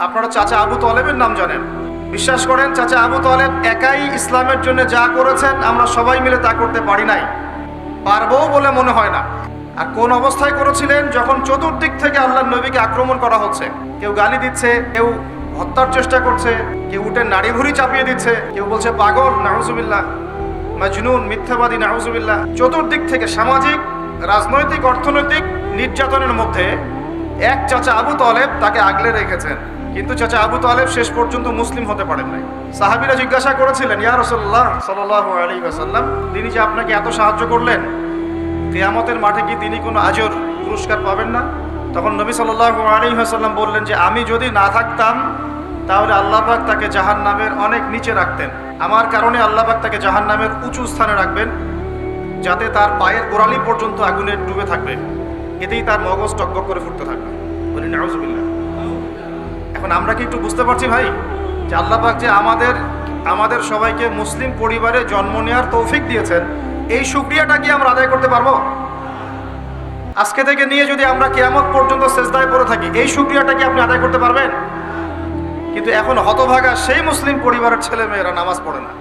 আপনারা চাচা আবু তলেবের নাম জানেন। বিশ্বাস করেন, চাচা আবু তলেব একাই ইসলামের জন্য যা করেছেন, আমরা সবাই মিলে তা করতে পারি নাই। পারব বলে মনে হয় না। আর কোন অবস্থায় করেছিলেন? যখন চতুর্দিক থেকে আল্লাহ নবীকে আক্রমণ করা হচ্ছে। কেউ গালি দিচ্ছে, কেউ হত্যার চেষ্টা করছে, কেউ উঠে নাড়ি ভুড়ি চাপিয়ে দিচ্ছে, কেউ বলছে, পাগল নাহজুবিল্লাহ মাজনুন, মিথ্যাবাদী নাহজুবিল্লাহ চতুর্দিক থেকে সামাজিক, রাজনৈতিক, অর্থনৈতিক নির্যাতনের মধ্যে এক চাচা আবু তলেব তাকে আগলে রেখেছেন। কিন্তু চাচা আবু তলেব শেষ পর্যন্ত মুসলিম হতে পারেন নাই। সাহাবিরা জিজ্ঞাসা করেছিলেন, ইয়া রসল্লাহ সাল্লাহ আলী আসাল্লাম তিনি যে আপনাকে এত সাহায্য করলেন, কেয়ামতের মাঠে কি তিনি কোনো আজর, পুরস্কার পাবেন না? তখন নবী সাল্লাহ আলী আসাল্লাম বললেন যে, আমি যদি না থাকতাম, তাহলে আল্লাহ পাক তাকে জাহান নামের অনেক নিচে রাখতেন। আমার কারণে আল্লাহ পাক তাকে জাহান নামের উঁচু স্থানে রাখবেন, যাতে তার পায়ের গোড়ালি পর্যন্ত আগুনে ডুবে থাকবে। এতেই তার মগজ টকবক করে ফুটতে থাকবে। বলি নাউজুবিল্লাহ। এখন আমরা কি একটু বুঝতে পারছি ভাই? যে আল্লাহ পাক যে আমাদের আমাদের সবাইকে মুসলিম পরিবারে জন্ম নেওয়ার তৌফিক দিয়েছেন, এই সুক্রিয়াটা কি আমরা আদায় করতে পারব? আজকে থেকে নিয়ে যদি আমরা কেয়ামত পর্যন্ত শেষদায় পড়ে থাকি, এই সুক্রিয়াটা কি আপনি আদায় করতে পারবেন? কিন্তু এখন হতভাগা সেই মুসলিম পরিবারের ছেলে মেয়েরা নামাজ পড়ে না।